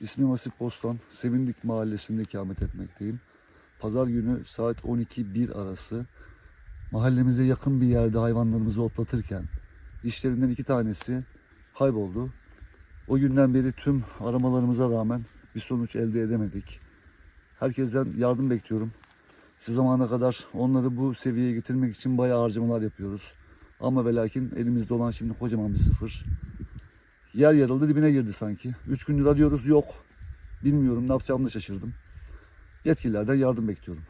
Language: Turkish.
İsmim Asip Bostan. Sevindik mahallesinde ikamet etmekteyim. Pazar günü saat 12-1 arası mahallemize yakın bir yerde hayvanlarımızı otlatırken işlerinden iki tanesi kayboldu. O günden beri tüm aramalarımıza rağmen bir sonuç elde edemedik. Herkesten yardım bekliyorum. Şu zamana kadar onları bu seviyeye getirmek için bayağı harcamalar yapıyoruz. Ama ve lakin elimizde olan şimdi kocaman bir sıfır. Yer yarıldı dibine girdi sanki. Üç gündür arıyoruz yok. Bilmiyorum ne yapacağımı da şaşırdım. Yetkililerden yardım bekliyorum.